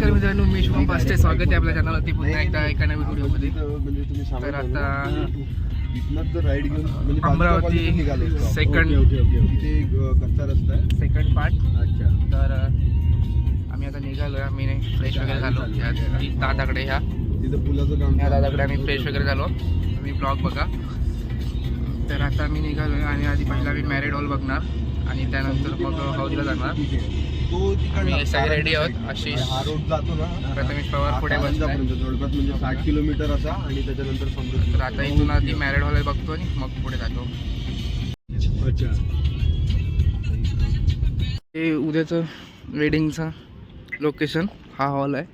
नमस्कार मित्रांनो मी शुभम पास्टे. स्वागत आहे आपल्या चॅनलवरती पुन्हा एकदा एका नवीन व्हिडिओमध्ये. तर आता अमरावती सेकंड कच्चा रस्ता आहे सेकंड पार्ट अच्छा तर आम्ही आता निघालो आहे आम्ही फ्रेश वगैरे झालो. दादाकडे ह्या. तिथं ह्या दादाकडे आम्ही फ्रेश वगैरे झालो. तुम्ही ब्लॉग बघा. तर आता आम्ही निघालो आणि आधी पहिला मी मॅरिड हॉल बघणार. आणि त्यानंतर मग हाऊसला जाणार. आम्ही सगळे ready आहोत. आशिष, रोड जातो ना. प्रथमेश पवार पुढे जवळपास म्हणजे साठ किलोमीटर असा आणि त्याच्यानंतर समृद्धी तर आता इथून आधी मॅरिड हॉल बघतो आणि मग पुढे जातो. हे उद्याचं वेडिंगचा लोकेशन हा हॉल आहे.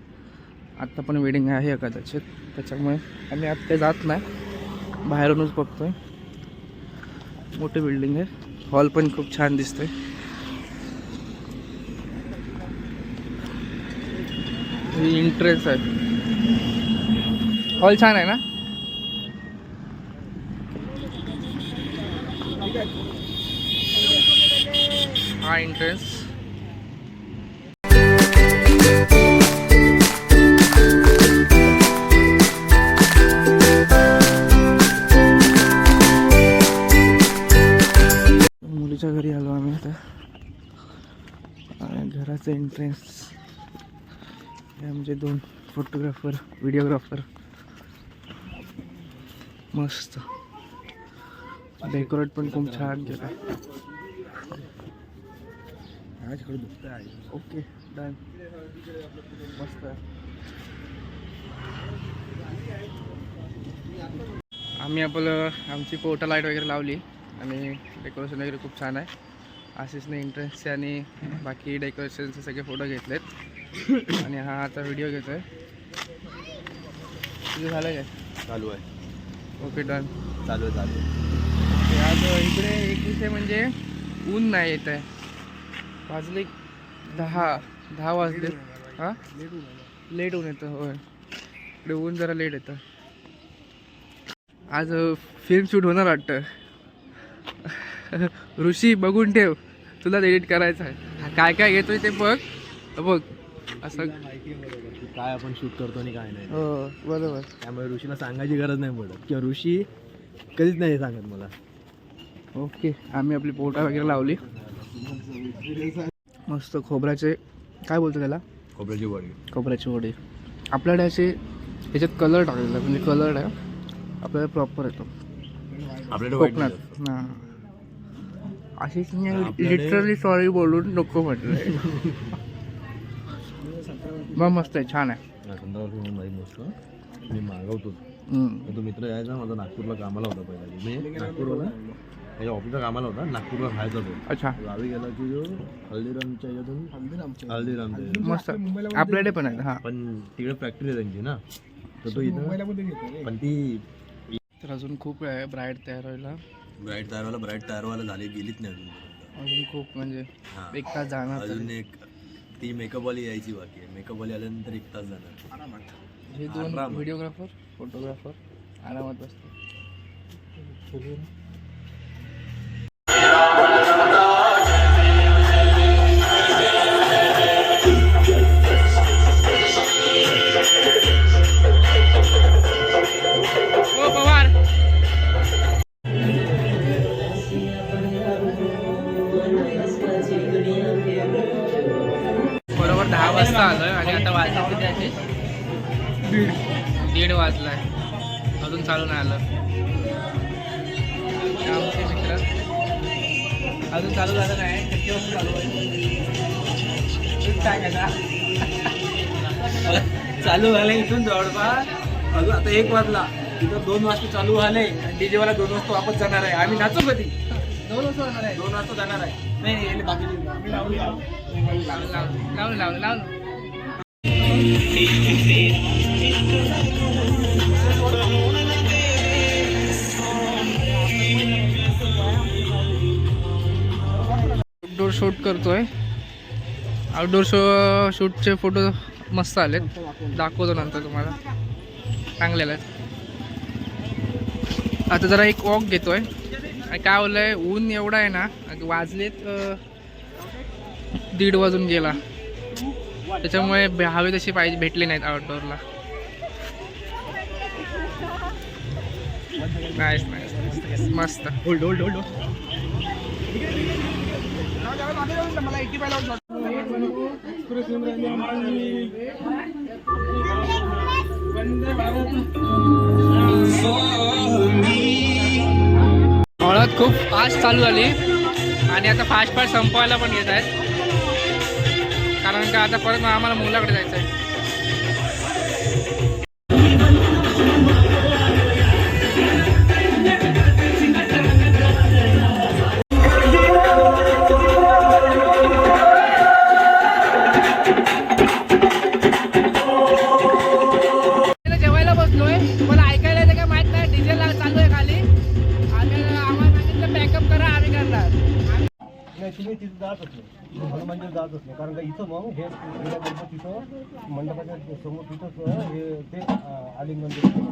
आत्ता पण वेडिंग आहे कदाचित. त्याच्यामुळे आम्ही आत काही जात नाही. बाहेरूनच बघतोय. मोठी बिल्डिंग आहे. हॉल पण खूप छान दिसतोय. ही इंटरेस्ट आहे. हॉल छान आहे ना? हा इंटरेस्ट मुलीच्या घरी आलो आम्ही आता. आणि घराचं एंट्रन्स हे आमचे दोन फोटोग्राफर व्हिडिओग्राफर मस्त. डेकोरेट पण खूप छान केलं ओके डन मस्त. आम्ही आपलं आमची पोर्टल लाइट वगैरे लावली. आणि डेकोरेशन वगैरे खूप छान आहे. आशिषने एंट्रन्सचे आणि बाकी डेकोरेशनचे सगळे फोटो घेतलेत. आणि हा आता व्हिडिओ घेतोय. तुझं झालं काय? चालू आहे. ओके डन चालू आहे चालू आहे. आज इकडे एक विषय म्हणजे ऊन नाही येत आहे. वाजले दहा दहा वाजले. हां? लेट ऊन येतं होय. इकडे ऊन जरा लेट येतं. आज फिल्म शूट होणार वाटतं. ऋषी बघून ठेव. तुला एडिट करायचं आहे. काय काय घेतोय ते बघ. बघ. असं. काय आपण शूट करतो आणि काय नाही. हो बरोबर. त्यामुळे ऋषीला सांगायची गरज नाही पडत. किंवा ऋषी कधीच नाही सांगत मला. ओके. आम्ही आपली पोटा वगैरे लावली. मस्त खोबऱ्याचे काय बोलतो त्याला? खोबऱ्याची वडी. खोबऱ्याची वडी. आपल्याकडे असे ह्याच्यात कलर टाकलेला म्हणजे कलर आहे. आपल्याला प्रॉपर येतो. आपल्याकडे कोकणात हां. अशीच मी लिटरली सॉरी बोलून नको म्हटलं. मग मस्त आहे छान आहे. मी मागवतो. तो मित्र यायचा माझा नागपूरला कामाला होता पहिला मी नागपूरला त्याच्या ऑफिसला कामाला होता नागपूरला राहायचा तो अच्छा. गावी गेला की जो हल्दीरामच्या याच्यातून हल्दीरामच्या. मस्त. आपल्याकडे पण आहे हां. पण तिकडे फॅक्टरी आहे त्यांची ना. तर तो इथं पण ती तर अजून खूप आहे ब्राईड तयार व्हायला. ब्राईट तयारवाला ब्राईट तयारवाला झाली गेलीच नाही अजून अजून खूप म्हणजे हा. एक तास जाणार अजून एक ती मेकअपवाली यायची बाकी आहे. मेकअपवाली आल्यानंतर एक तास जाणार. हे दोन आरामात. व्हिडिओग्राफर फोटोग्राफर आरामात बसतो बरोबर दहा वाजता आलोय आणि आता वाजले किती असे दीड. दीड वाजलाय. अजून चालू नाही आलं मित्र. अजून चालू झालं नाही. किती वाजता चालू आहे? काय? चालू झाले इथून जवळपास. अजून आता एक वाजला. तिथं दोन वाजता चालू झाले. डीजे वाला दोन वाजता वापस जाणार आहे. आम्ही नाचू कधी? दोन वाजता होणार आहे. दोन वाजता जाणार आहे. नाही नाही याला बाकीचे आम्ही लावली लावलं लावलं लावलं लावलं लावलं आउटडोर शूट करतोय. आउटडोर शो शूटचे फोटो मस्त आलेत. दाखवतो नंतर तुम्हाला. चांगलेले आहेत आता जरा एक वॉक घेतोय. काय होलंय ऊन एवढा आहे ना वाजलेत दीड वाजून गेला. त्याच्यामुळे हवे तशी पाहिजे भेटले नाहीत आउटडोअरला नाईस नाईस मस्त. होल्ड होल्ड खूप फास्ट चालू झाली. आणि आता फास्ट फास्ट संपवायला पण येत आहेत. कारण का आता परत आम्हाला मुलाकडे जायचं आहे जेवायला बसलोय. तुम्हाला ऐकायला येतं काय माहीत नाही. डिझेल चालू आहे. तुम्ही तिथं जातच नाही हनुमानजी जातच नाही कारण का इथं मग हे तिथं मंडपाच्या समोर तिथंच हे ते आलिंगन देते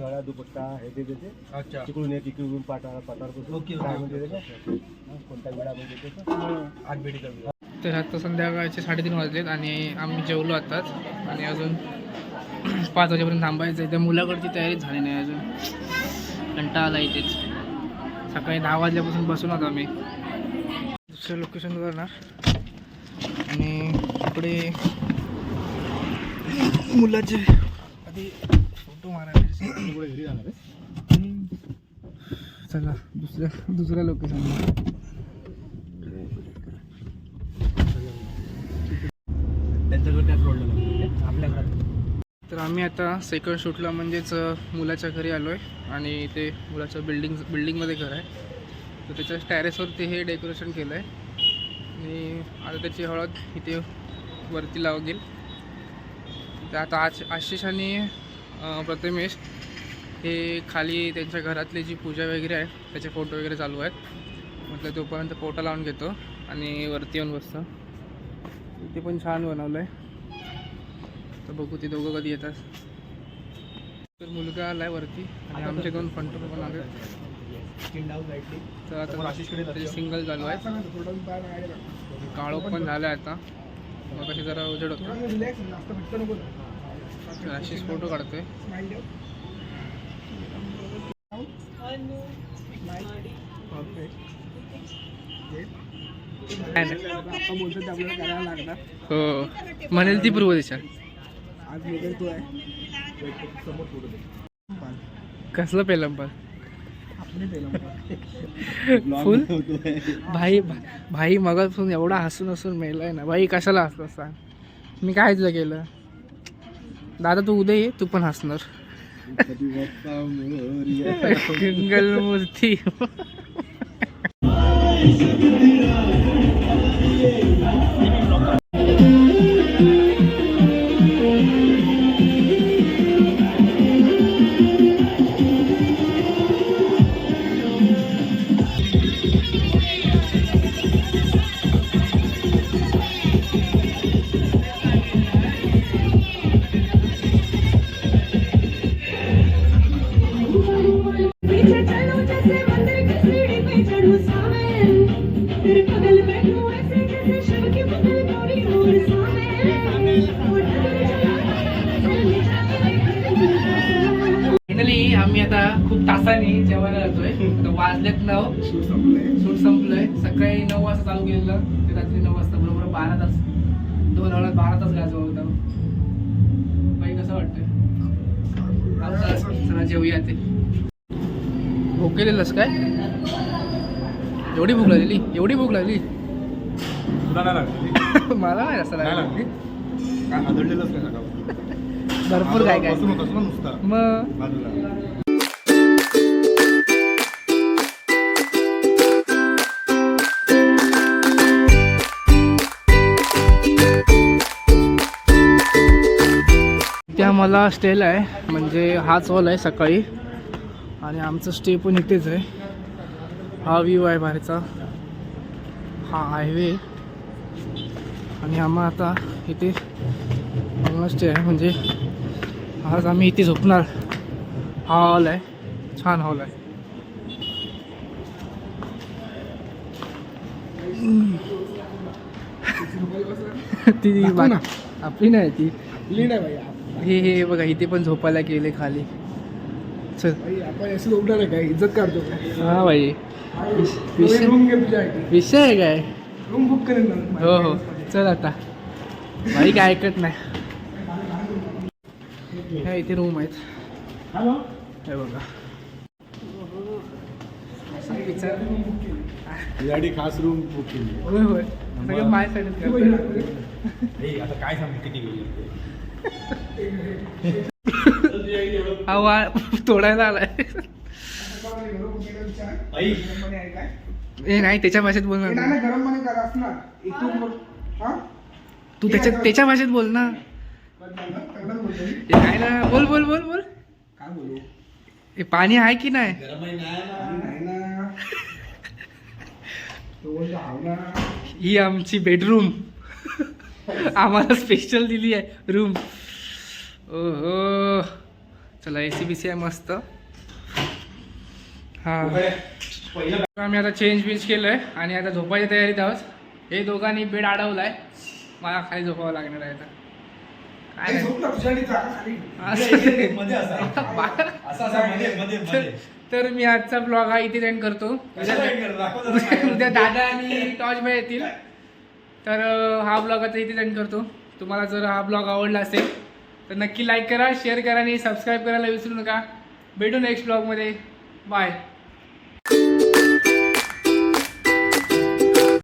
गळा दुपट्टा हे ते देते. अच्छा. तिकडून एक इकडून पाटा पाटावर बसून ओके, ओके, काय ओके. म्हणजे त्याचं? हा, कोणत्या वेळा त्याचं आठ बेडी चालू तर आता संध्याकाळचे साडेतीन वाजलेत आणि आम्ही जेवलो आताच आणि अजून पाच वाजेपर्यंत थांबायचं. आहे त्या मुलाकडची तयारी झाली नाही अजून. कंटाळा आला इथेच. सकाळी दहा वाजल्यापासून बसून होतो आम्ही. दुसऱ्या लोकेशनवर जाणार आणि इकडे मुलाचे आधी फोटो मारायचे पुढे घरी जाणार आहे. चला दुसऱ्या दुसऱ्या आपल्याकडे. तर आम्ही आता सेकंड शूटला म्हणजेच मुलाच्या घरी आलो आहे आणि ते मुलाच्या बिल्डिंग बिल्डिंगमध्ये घर आहे. तर त्याच्या टॅरेसवरती हे डेकोरेशन केलं आहे आणि आता त्याची हळद इथे वरती लावगेल. तर आता आज आशिष आणि प्रथमेश हे खाली त्यांच्या घरातली जी पूजा वगैरे आहे त्याचे फोटो वगैरे चालू आहेत. म्हटलं तोपर्यंत फोटो लावून घेतो आणि वरती येऊन बसतो. इथे पण छान बनवलं आहे तर बघू ते दोघं कधी येतात. तर मुलगा आला आहे वरती आणि आमचे दोन फंट पण आले. तर आता सिंगल चालू आहे काळोख पण झाला आता. मग कशी जरा उजेड होतो. आशिष फोटो काढतोय. हो. म्हणेल ती पूर्व दिशा. कसलं पेलम पण? फुल? भाई भाई मगापासून एवढा हसून हसून मेलाय ना. भाई कशाला हसतो सांग? मी काय तुला केलं? दादा तू उद्या ये तू पण हसणार. मंगल मूर्ती तासांनी जेवायला जातोय वाजलेत नऊ. शूट संपलंय. सकाळी नऊ वाजता चालू केलेलं. ते रात्री नऊ वाजता बरोबर बारा तास. दोन वेळा बारा तास गाजवा होता. बाई कसं चला जेवूया ते. भूक गेलेलंस काय? एवढी भूक लागलेली एवढी भूक लागली? मला नाही असं लागली. भरपूर काय काय. मग? आम्हाला स्टेल आहे. म्हणजे हाच हॉल आहे सकाळी. आणि आमचं स्टे पण इथेच आहे. हा व्ह्यू आहे बाहेरचा. हा हायवे आणि आम्हा आता इथे आम्हाला स्टे आहे. म्हणजे आज आम्ही इथे झोपणार. हा हॉल आहे. छान हॉल आहे. ती आपली नाही ती. भाई हे हे बघा इथे पण झोपायला गेले खाली. चल. भाई आपण असं उठणार आहे काय? इज्जत काढतो हा भाई विषय विषय आहे काय? रूम बुक करेन हो हो. चल आता. भाई काय ऐकत नाही. ह्या इथे रूम आहेत. हॅलो हे बघा. यासाठी खास रूम बुक केली. होय होय. करतोय. आता काय सांगू किती हा वा तोडायला आलाय. ए नाही त्याच्या भाषेत बोलणार ना. गरम पाणी करा असणार इथून बोल. हा? तू त्याच्या त्याच्या भाषेत बोल ना. हे काय ना बोल बोल बोल बोल. काय बोलू? हे पाणी आहे की नाही? नाही ना. तो बोलतो हाव ना. ही आमची बेडरूम. आम्हाला स्पेशल दिली आहे. रूम ओहो. चला ए सी बी सी आहे मस्त. हां. आम्ही आता चेंज बिंज केलं आहे आणि आता झोपायच्या तयारीत आहोत. हे दोघांनी बेड अडवला आहे मला खाली झोपावं लागणार आहे आता. तर- मी आजचा ब्लॉग हा इथे एंड करतो. उद्या दादा आणि टॉर्च भाई येतील. तर हा ब्लॉग आता इथे एंड करतो. तुम्हाला जर हा ब्लॉग आवडला असेल तर नक्की लाईक करा शेअर करा आणि सबस्क्राईब करायला विसरू नका. भेटू नेक्स्ट ब्लॉगमध्ये बाय